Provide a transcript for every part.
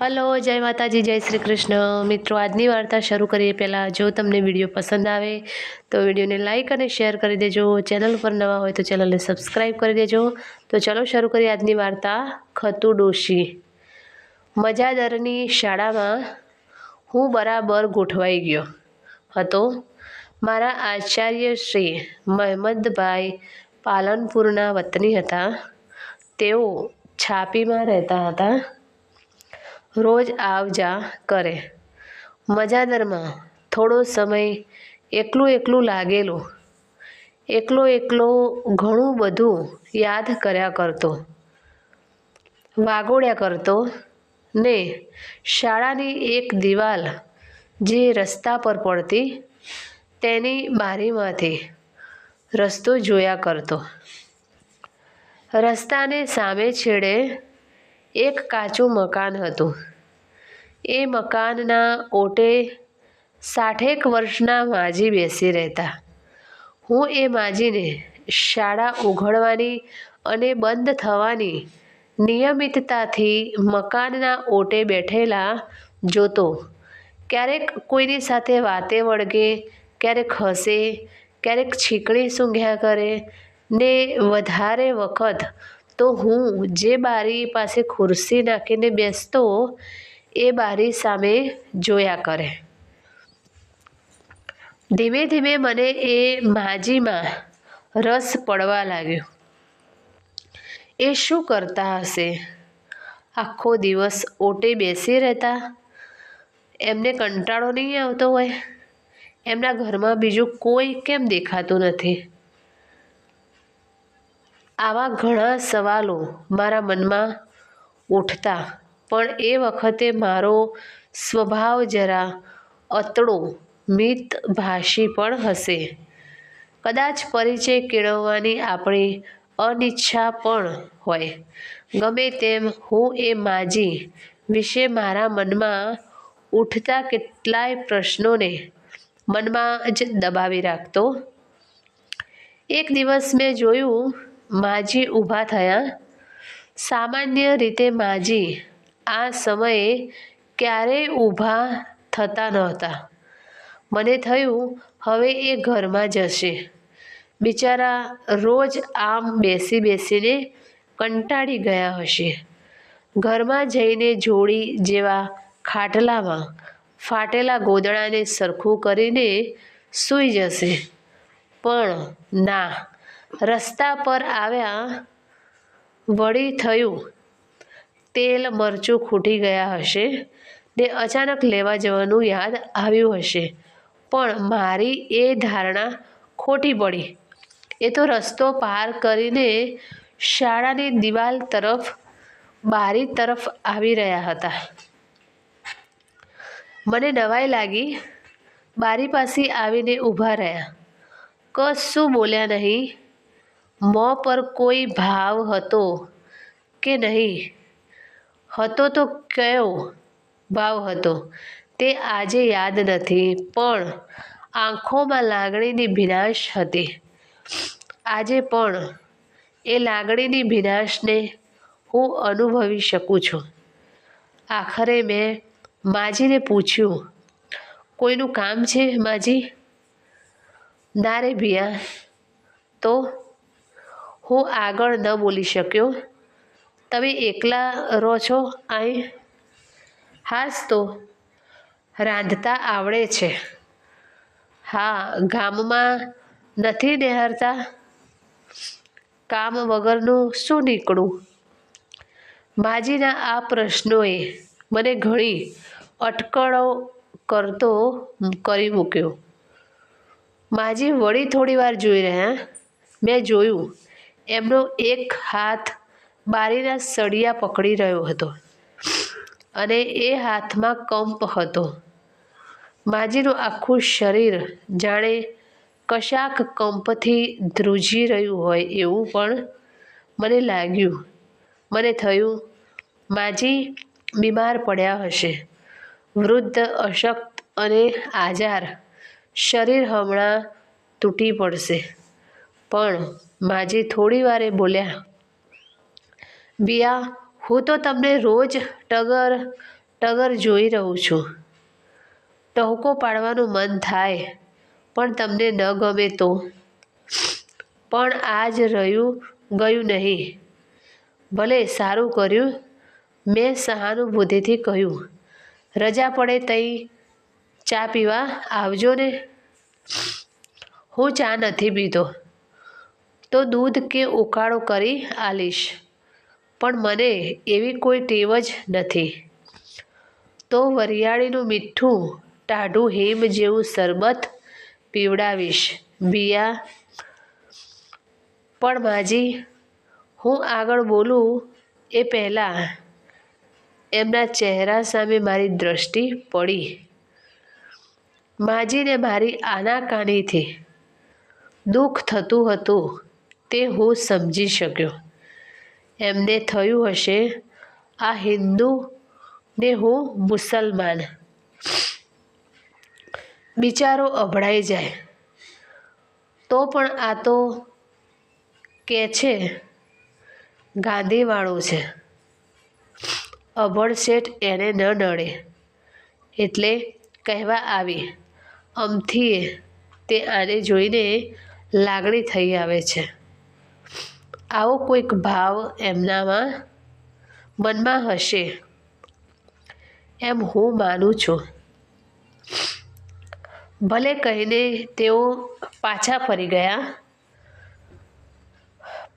Hello, જય માતાજી, જય શ્રી કૃષ્ણ. મિત્રો, આજની વાર્તા શરૂ કરીએ પહેલાં. જો તમને વીડિયો પસંદ આવે તો વિડીયોને લાઇક અને શેર કરી દેજો. ચેનલ પર નવા હોય તો ચેનલને સબસ્ક્રાઈબ કરી દેજો. તો ચલો, શરૂ કરીએ આજની વાર્તા. ખતુ ડોશી મજાદરની શાળામાં હું બરાબર ગોઠવાઈ ગયો હતો. મારા આચાર્ય શ્રી મહેમદભાઈ પાલનપુરના વતની હતા. તેઓ છાપીમાં રહેતા હતા. રોજ આવ જા કરે. મજાદરમાં થોડો સમય એકલું એકલું લાગેલું. એકલો એકલો ઘણું બધું યાદ કર્યા કરતો. વાગોડ્યા કરતો ને શાળાની એક દિવાલ જે રસ્તા પર પડતી તેની બારીમાંથી રસ્તો જોયા કરતો. રસ્તાને સામે છેડે એક કાચું મકાન હતું. એ મકાનના ઓટે સાઠેક વર્ષના માજી બેસી રહેતા. હું એ માજીને શાળા ઉઘડવાની અને બંધ થવાની નિયમિતતાથી મકાનના ઓટે બેઠેલા જોતો. ક્યારેક કોઈની સાથે વાતે વળગે, ક્યારેક હસે, ક્યારેક છીકણી સૂંઘ્યા કરે ને વધારે વખત તો હું જે બારી પાસે ખુરશી નાખીને બેસતો એ બારી સામે જોયા કરે. ધીમે ધીમે મને એ માજીમાં રસ પડવા લાગ્યો. એ શું કરતા હશે? આખો દિવસ ઓટે બેસી રહેતા? એમને કંટાળો નહીં આવતો હોય? એમના ઘરમાં બીજું કોઈ કેમ દેખાતું નથી? આવા ઘણા સવાલો મારા મનમાં ઉઠતા પણ એ વખતે મારો સ્વભાવ જરા અતડો મિત ભાષી પણ હશે. કદાચ પરિચય કેળવવાની આપણી અનિચ્છા પણ હોય. ગમે તેમ હું એ માજી વિશે મારા મનમાં ઉઠતા કેટલાય પ્રશ્નોને મનમાં જ દબાવી રાખતો. એક દિવસ મેં જોયું, માજી ઊભા થયા. સામાન્ય રીતે માજી આ સમયે ક્યારેય ઊભા થતા નહોતા. મને થયું, હવે એ ઘરમાં જશે. બિચારા રોજ આમ બેસી બેસીને કંટાળી ગયા હશે. ઘરમાં જઈને જોડી જેવા ખાટલામાં ફાટેલા ગોદડાને સરખું કરીને સૂઈ જશે. પણ ના, રસ્તા પર આવ્યા વળી થયું તેલ, મરચું ખૂટી ગયા હશે ને અચાનક લેવા જવાનું યાદ આવ્યું હશે. પણ મારી એ ધારણા ખોટી પડી. એ તો રસ્તો પાર કરીને શાળાની દિવાલ તરફ, બારી તરફ આવી રહ્યા હતા. મને નવાઈ લાગી. બારી પાસે આવીને ઊભા રહ્યા. કશું બોલ્યા નહીં. મોં પર કોઈ ભાવ હતો કે નહીં? હતો તો કયો ભાવ હતો તે આજે યાદ નથી, પણ આંખોમાં લાગણીની ભીનાશ હતી. આજે પણ એ લાગણીની ભીનાશને હું અનુભવી શકું છું. આખરે મેં માજીને પૂછ્યું, કોઈનું કામ છે માજી? ના રે ભિયા, તો હું આગળ ન બોલી શક્યો. તમે એકલા રહો છો? અહીં? હાસ તો રાંધતા આવડે છે. હા, ગામમાં નથી નિહારતા? કામ વગરનું શું નીકળું? માજીના આ પ્રશ્નોએ મને ઘણી અટકળો કરતો કરી મૂક્યો. માજી વળી થોડી વાર જોઈ રહ્યા. મેં જોયું, એમનો એક હાથ બારીના સળિયા પકડી રહ્યો હતો અને એ હાથમાં કંપ હતો. માજીનું આખું શરીર જાણે કશાક કંપથી ધ્રુજી રહ્યું હોય એવું પણ મને લાગ્યું. મને થયું, માજી, બીમાર પડ્યા હશે. વૃદ્ધ, અશક્ત અને આજાર. શરીર હમણાં તૂટી પડશે. પણ માજી થોડી વારે બોલ્યા બિયા, હું તો તમને રોજ ટગર ટગર જોઈ રહું છું. ટહુકો પાડવાનું મન થાય, પણ તમને ન ગમે તો. પણ આજ રહ્યું, ગયું નહીં. ભલે સારું કર્યું, મેં સહાનુભૂતિથી કહ્યું, રજા પડે તઈ ચા પીવા આવજો ને. હું ચા નથી પીતો, તો દૂધ કે ઉકાળો કરી આલીશ. પણ મને એવી કોઈ ટેવ જ નથી. તો વરિયાળીનું મીઠું ટાઢું હિમ જેવું શરબત પીવડાવીશ બિયા પણ માજી, હું આગળ બોલું એ પહેલાં એમના ચહેરા સામે મારી દ્રષ્ટિ પડી. માજીને મારી આનાકાનીથી દુઃખ થતું હતું તે હું સમજી શક્યો. એમને થયું હશે. આ હિન્દુ ને હું મુસલમાન. બિચારો અભડાઈ જાય. તો પણ આ તો કે છે, ગાંધીવાળો છે. અભડ શેઠ એને ન નડે. એટલે કહેવા આવી, અમથીએ, તે આને જોઈને લાગણી થઈ આવે છે. આવો કોઈક ભાવ એમનામાં મનમાં હશે. એમ હું માનું છું. ભલે કહીને તેઓ પાછા ફરી ગયા,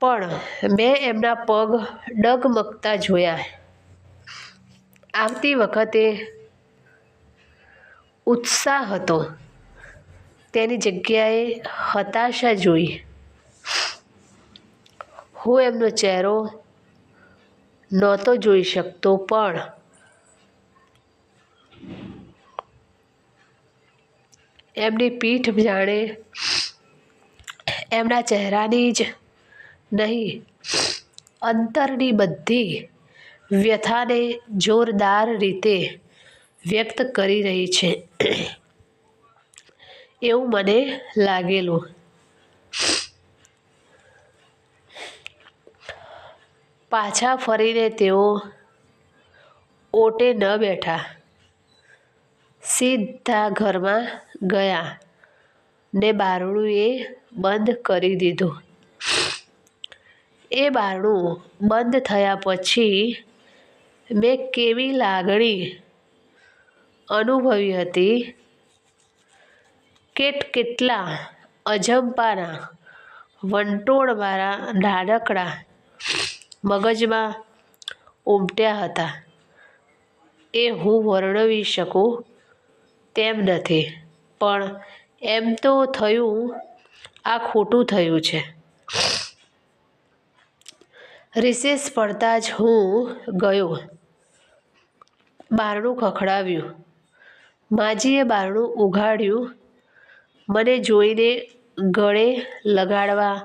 પણ મેં એમના પગ ડગમગતા જોયા. આવતી વખતે ઉત્સાહ હતો. તેની જગ્યાએ હતાશા જોઈ. હું એમનો ચહેરો નહોતો જોઈ શકતો પણ. એમની પીઠ જાણે એમના ચહેરાની જ નહીં, અંતરની બધી વ્યથાને જોરદાર રીતે વ્યક્ત કરી રહી છે. એવું મને લાગેલું. પાછા ફરીને તેઓ ઓટે ન બેઠા. સીધા ઘરમાં ગયા ને બારણું એ બંધ કરી દીધું. એ બારણું બંધ થયા પછી મેં કેવી લાગણી અનુભવી હતી કેટ કેટલા અજંપાના વંટોળ મારા નાનકડા મગજમાં ઉમટ્યા હતા. એ હું વર્ણવી શકું તેમ નથી, પણ એમ તો થયું, આ ખોટું થયું છે. રિસેસ પડતા જ હું ગયો. બારણું ખખડાવ્યું. માજીએ બારણું ઉઘાડ્યું. મને જોઈને ગળે લગાડવા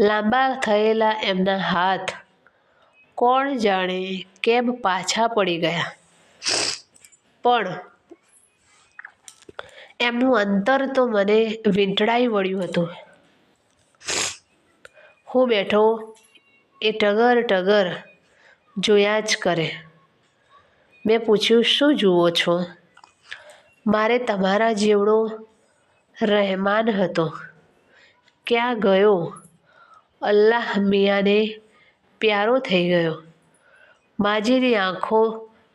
લાંબા થયેલા એમના હાથ કોણ જાણે કેમ પાછા પડી ગયા? પણ એમનું અંતર તો મને વીંટળાઈ વળ્યું હતું. હું બેઠો એ ટગર ટગર જોયા જ કરે. મેં પૂછ્યું, શું જુઓ છો? મારે તમારા જેવડો રહેમાન હતો. ક્યાં ગયો? અલ્લાહ મિયાને પ્યારો થઈ ગયો. માજીની આંખો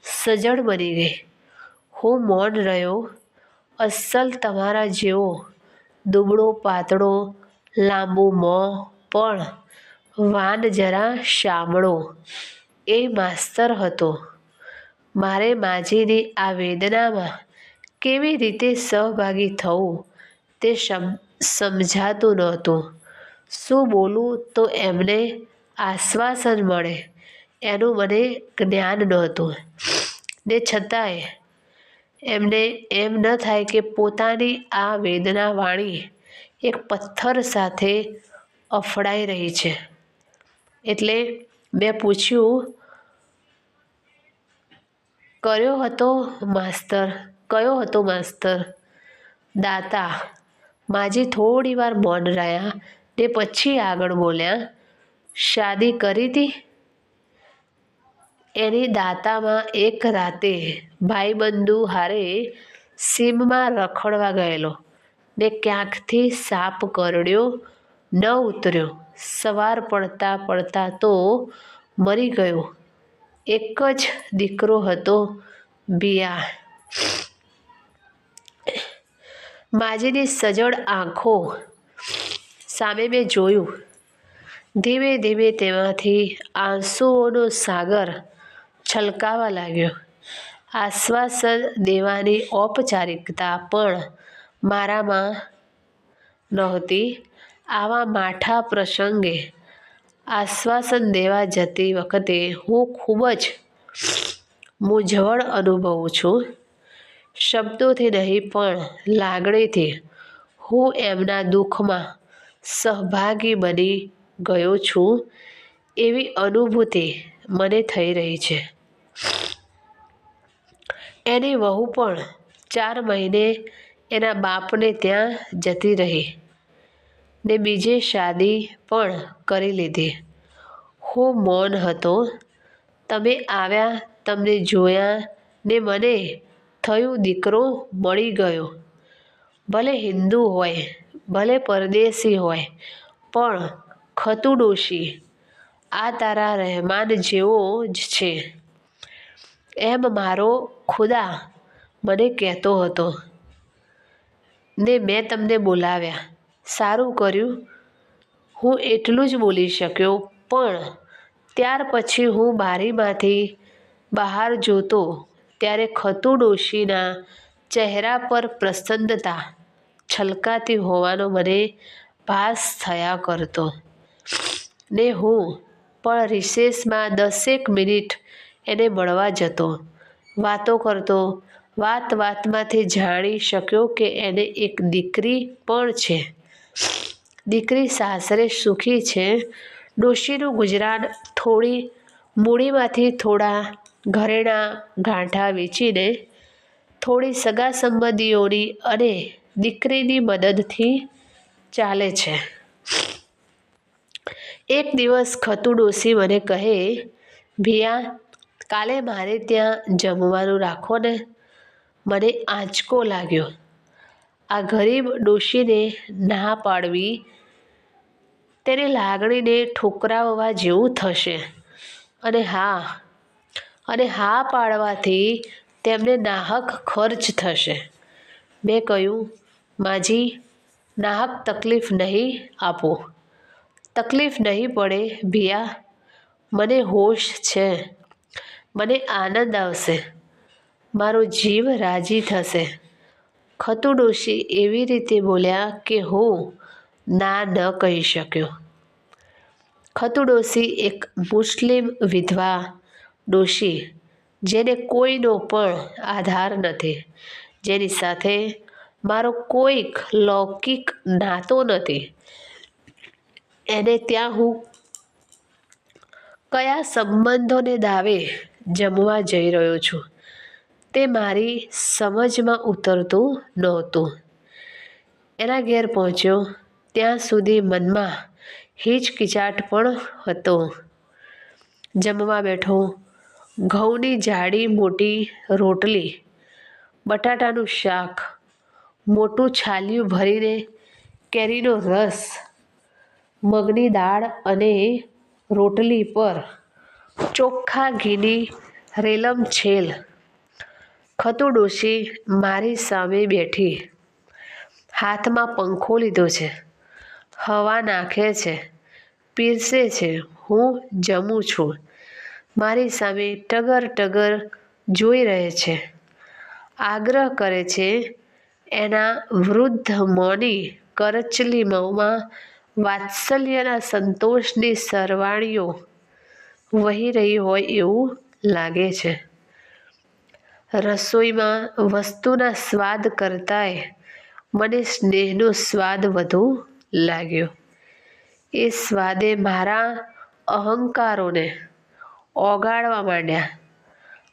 સજળ બની ગઈ. હું મૌન રહ્યો. અસલ તમારા જેવો દુબળો પાતળો લાંબુ મોં પણ વાન જરા શામળો એ માસ્તર હતો. મારે માજીની આ વેદનામાં કેવી રીતે સહભાગી થવું તે સમજાતું નહોતું. શું બોલું તો એમને આશ્વાસન મળે. એનું મને જ્ઞાન નહોતું. ને છતાંય એમને એમ ન થાય કે પોતાની આ વેદના વાણી એક પથ્થર સાથે અફડાઈ રહી છે. એટલે મેં પૂછ્યું, કર્યો હતો માસ્તર? કયો હતો માસ્તર? દાતા. માજી થોડી વાર મૌન રહ્યા ને પછી આગળ બોલ્યા શાદી કરી હતી? એની દાતામાં એક રાતે ભાઈબંધુ હારે સીમમાં રખડવા ગયેલો ને ક્યાંકથી સાપ કરડ્યો, ન ઉતર્યો. સવાર પડતા પડતા તો મરી ગયો. એક જ દીકરો હતો, બિયા. માજીની સજળ આંખો સામે મેં જોયું. ધીમે ધીમે તેમાંથી આંસુઓનો સાગર છલકાવા લાગ્યો. આશ્વાસન દેવાની ઔપચારિકતા પણ મારામાં નહોતી. આવા માઠા પ્રસંગે આશ્વાસન દેવા જતી વખતે હું ખૂબ જ મૂંઝવણ અનુભવું છું. શબ્દોથી નહીં પણ લાગણીથી હું એમના દુઃખમાં સહભાગી બની ગયો છું, એવી અનુભૂતિ મને થઈ રહી છે. એની વહુ પણ ચાર મહિને એના બાપને ત્યાં જતી રહી ને બીજે શાદી પણ કરી લીધી. હું મૌન હતો. તમે આવ્યા, તમને જોયા ને મને થયું દીકરો મળી ગયો. ભલે હિન્દુ હોય, ભલે પરદેશી હોય, પણ ખતુ ડોશી આ તારા રહેમાન જેવો જ છે. એમ મારો ખુદા મને કહેતો હતો. ને મેં તમને બોલાવ્યા. સારું કર્યું. હું એટલું જ બોલી શક્યો, પણ ત્યાર પછી હું બારીમાંથી બહાર જોતો ત્યારે ખતુ ડોશીના ચહેરા પર પ્રસન્નતા છલકાતી હોવાનો મને ભાસ થયા કરતો. ને હું પણ રિસેસમાં દસેક મિનિટ એને મળવા જતો. વાતો કરતો, વાત વાતમાંથી જાણી શક્યો કે એને એક દીકરી પણ છે. દીકરી સાસરે સુખી છે. ડોશીનું ગુજરાન થોડી મૂડીમાંથી થોડા ઘરેણાં ગાંઠા વેચીને થોડી સગા સંબંધીઓની અને દીકરીની મદદથી ચાલે છે. એક દિવસ ખતુ ડોશી મને કહે, ભિયા, કાલે મારે ત્યાં જમવાનું રાખો ને. મને આંચકો લાગ્યો. આ ગરીબ ડોશીને ના પાડવી, તેને લાગણીને ઠોકરાવવા જેવું થશે. અને હા અને હા પાડવાથી તેમને નાહક ખર્ચ થશે. મેં કહ્યું, માજી, નાહક તકલીફ નહીં આપો. તકલીફ નહીં પડે ભિયા. મને હોશ છે. મને આનંદ આવશે. મારો જીવ રાજી થશે. ખતુ ડોશી એવી રીતે બોલ્યા કે હું ના ન કહી શક્યો. ખતુ ડોશી એક મુસ્લિમ વિધવા ડોશી, જેને કોઈનો પણ આધાર નથી. જેની સાથે મારો કોઈક લૌકિક નાતો નથી. એને ત્યાં હું કયા સંબંધોને દાવે જમવા જઈ રહ્યો છું, તે મારી સમજમાં ઉતરતું નહોતું. એના ઘેર પહોંચ્યો, ત્યાં સુધી મનમાં હિચકિચાટ પણ હતો. જમવા બેઠો, ઘઉંની જાડી મોટી રોટલી, બટાટાનું શાક, મોટું છાલિયું ભરીને કેરીનો રસ મગની દાળ અને રોટલી પર ચોખ્ખા ઘીની રેલમ છેલ. ખતુ ડોશી મારી સામે બેઠી. હાથમાં પંખો લીધો છે. હવા નાખે છે. પીરસે છે. હું જમું છું. મારી સામે ટગર ટગર જોઈ રહે છે. આગ્રહ કરે છે. એના વૃદ્ધ મોની કરચલી મોંમાં વાત્સલ્યના સંતોષની સરવાણીઓ વહી રહી હોય એવું લાગે છે. રસોઈમાં વસ્તુના સ્વાદ કરતાંય મને સ્નેહનો સ્વાદ વધુ લાગ્યો. એ સ્વાદે મારા અહંકારોને ઓગાળવા માંડ્યા.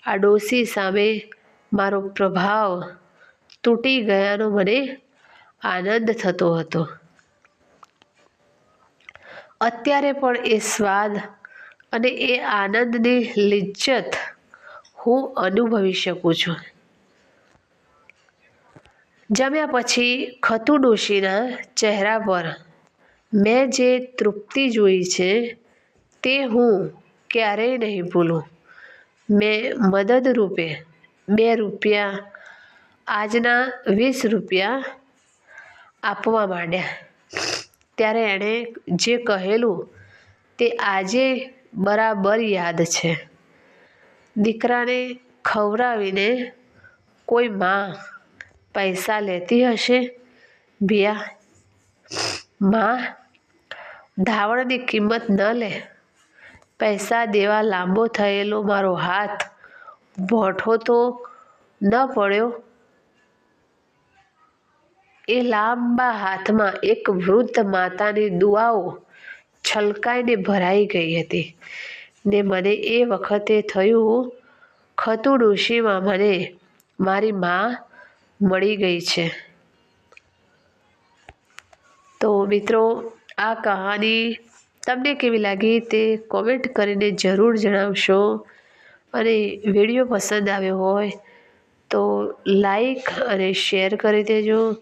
આ ડોસી સામે મારો પ્રભાવ તૂટી ગયાનો મને આનંદ થતો હતો. અત્યારે પણ એ સ્વાદ અને એ આનંદની લિજ્જત હું અનુભવી શકું છું. જમ્યા પછી ખતુ ડોશીના ચહેરા પર મેં જે તૃપ્તિ જોઈ છે તે હું ક્યારેય નહીં ભૂલું. મેં મદદ રૂપે બે રૂપિયા, આજના વીસ રૂપિયા આપવા માંડ્યા. ત્યારે એણે જે કહેલું તે આજે બરાબર યાદ છે. દીકરાને ખવડાવીને કોઈ માં પૈસા લેતી હશે? ભિયા, માં, ધાવણની કિંમત ન લે. પૈસા દેવા લાંબો થયેલો મારો હાથ ભોઠો તો ન પડ્યો. એ લાંબા હાથમાં એક વૃદ્ધ માતાની દુઆઓ છલકાઈને ભરાઈ ગઈ હતી. ને મને એ વખતે થયું, ખતુ ડોશીમાં મને મારી માં મળી ગઈ છે. તો મિત્રો, આ કહાની તમને કેવી લાગી તે કોમેન્ટ કરીને જરૂર જણાવશો. અને વીડિયો પસંદ આવ્યો હોય તો લાઈક અને શેર કરી દેજો.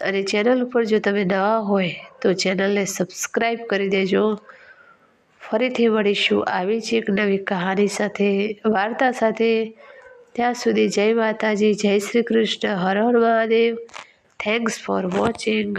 અને ચેનલ ઉપર જો તમે નવા હોય તો ચેનલને સબસ્ક્રાઈબ કરી દેજો. ફરીથી મળીશું. આવી જ એક નવી કહાની સાથે, વાર્તા સાથે. ત્યાં સુધી જય માતાજી, જય શ્રી કૃષ્ણ. હર હર મહાદેવ. Thanks for watching